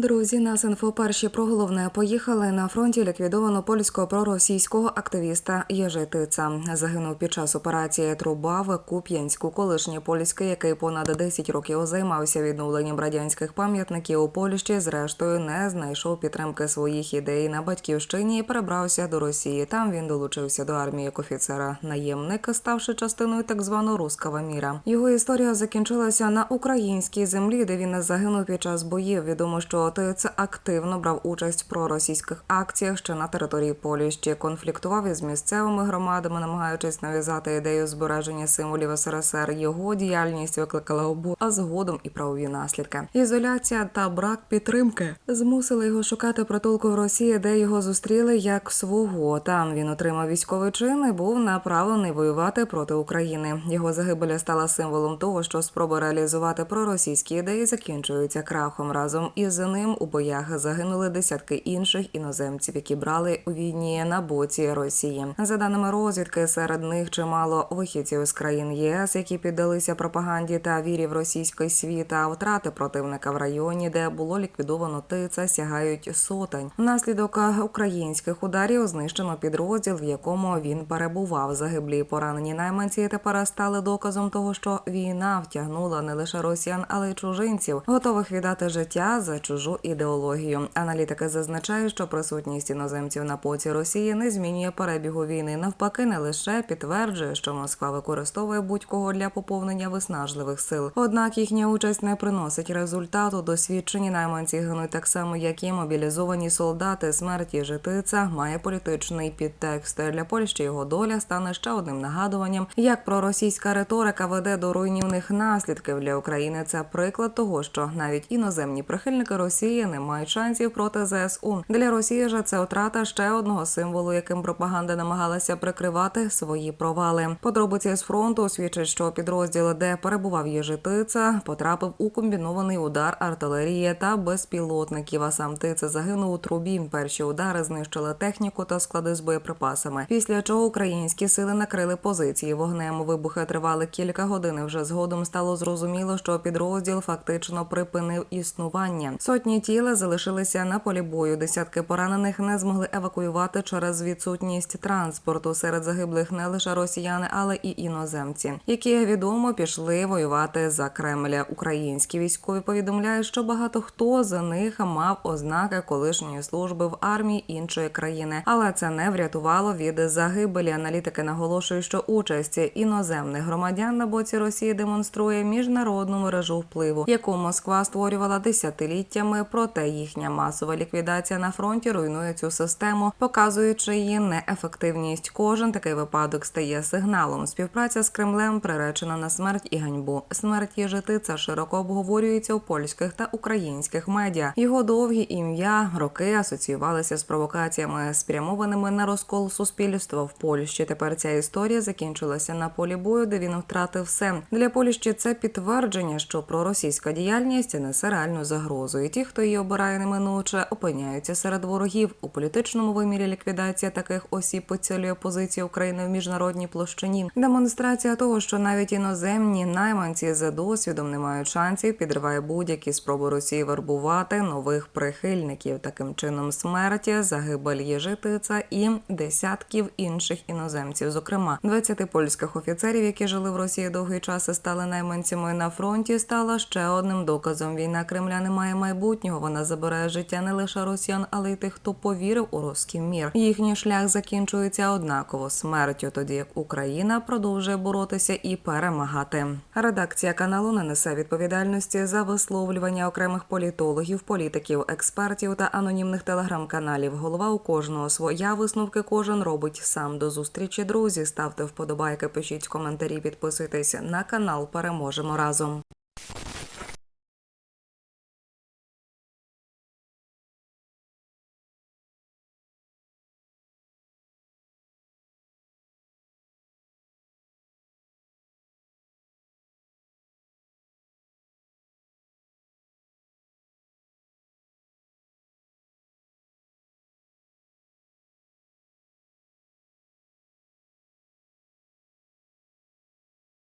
Друзі, нас інфо перші про головне поїхали на фронті. Ліквідовано польського проросійського активіста Єжи Тица. Загинув під час операції Труба в Куп'янську. Колишній польський, який понад 10 років займався відновленням радянських пам'ятників у Польщі, зрештою не знайшов підтримки своїх ідей на батьківщині і перебрався до Росії. Там він долучився до армії як офіцера наємник, ставши частиною так званого руского міра. Його історія закінчилася на українській землі, де він загинув під час боїв. Відомо, що Тиц активно брав участь в проросійських акціях ще на території Польщі, конфліктував із місцевими громадами, намагаючись нав'язати ідею збереження символів СРСР. Його діяльність викликала обу, а згодом і правові наслідки. Ізоляція та брак підтримки змусили його шукати притулку в Росії, де його зустріли як свого. Там він отримав військовий чин і був направлений воювати проти України. Його загибель стала символом того, що спроби реалізувати проросійські ідеї закінчуються крахом. Разом із ним у боях загинули десятки інших іноземців, які брали у війні на боці Росії. За даними розвідки, серед них чимало вихідців з країн ЄС, які піддалися пропаганді та вірі в російський світ. А втрати противника в районі, де було ліквідовано тица, сягають сотень. Внаслідок українських ударів знищено підрозділ, в якому він перебував. Загиблі і поранені найманці тепер стали доказом того, що війна втягнула не лише росіян, але й чужинців, готових віддати життя за чужу ідеологію. Аналітики зазначають, що присутність іноземців на поці Росії не змінює перебігу війни. Навпаки, не лише підтверджує, що Москва використовує будь-кого для поповнення виснажливих сил. Однак їхня участь не приносить результату. Досвідчені найманці гинуть так само, як і мобілізовані солдати. Смерті житиця має політичний підтекст. Для Польщі його доля стане ще одним нагадуванням, як проросійська риторика веде до руйнівних наслідків для України. Це приклад того, що навіть іноземні прихильники Росії не мають шансів проти ЗСУ. Для Росії ж це втрата ще одного символу, яким пропаганда намагалася прикривати свої провали. Подробиці з фронту свідчать, що підрозділ, де перебував Єжитиця, потрапив у комбінований удар артилерії та безпілотників. А сам Тице загинув у трубі. Перші удари знищили техніку та склади з боєприпасами. Після чого українські сили накрили позиції вогнем. Вибухи тривали кілька годин. Вже згодом стало зрозуміло, що підрозділ фактично припинив існування. Сотні тіла залишилися на полі бою. Десятки поранених не змогли евакуювати через відсутність транспорту. Серед загиблих не лише росіяни, але і іноземці, які відомо пішли воювати за Кремля. Українські військові повідомляють, що багато хто з них мав ознаки колишньої служби в армії іншої країни, але це не врятувало від загибелі. Аналітики наголошують, що участь іноземних громадян на боці Росії демонструє міжнародну мережу впливу, яку Москва створювала десятиліттями. Проте їхня масова ліквідація на фронті руйнує цю систему, показуючи її неефективність. Кожен такий випадок стає сигналом. Співпраця з Кремлем приречена на смерть і ганьбу. Смерть Єжитиця широко обговорюється у польських та українських медіа. Його довгі ім'я роки асоціювалися з провокаціями, спрямованими на розкол суспільства в Польщі. Тепер ця історія закінчилася на полі бою, де він втратив все. Для Польщі це підтвердження, що проросійська діяльність несе реальну загрозу. І ті, хто її обирає неминуче, опиняються серед ворогів у політичному вимірі. Ліквідація таких осіб поцілює позицію України в міжнародній площині. Демонстрація того, що навіть іноземні найманці за досвідом не мають шансів, підриває будь-які спроби Росії вербувати нових прихильників. Таким чином, смерті, загибель Єжитиця і десятків інших іноземців, зокрема 20 польських офіцерів, які жили в Росії довгий час і стали найманцями на фронті, стала ще одним доказом. Війна Кремля не має майбутнього. Вона забирає життя не лише росіян, але й тих, хто повірив у руський мір. Їхній шлях закінчується однаково смертю, тоді як Україна продовжує боротися і перемагати. Редакція каналу не несе відповідальності за висловлювання окремих політологів, політиків, експертів та анонімних телеграм-каналів. Голова у кожного своя висновки кожен робить сам. До зустрічі, друзі. Ставте вподобайки, пишіть коментарі, підписуйтесь на канал. Переможемо разом.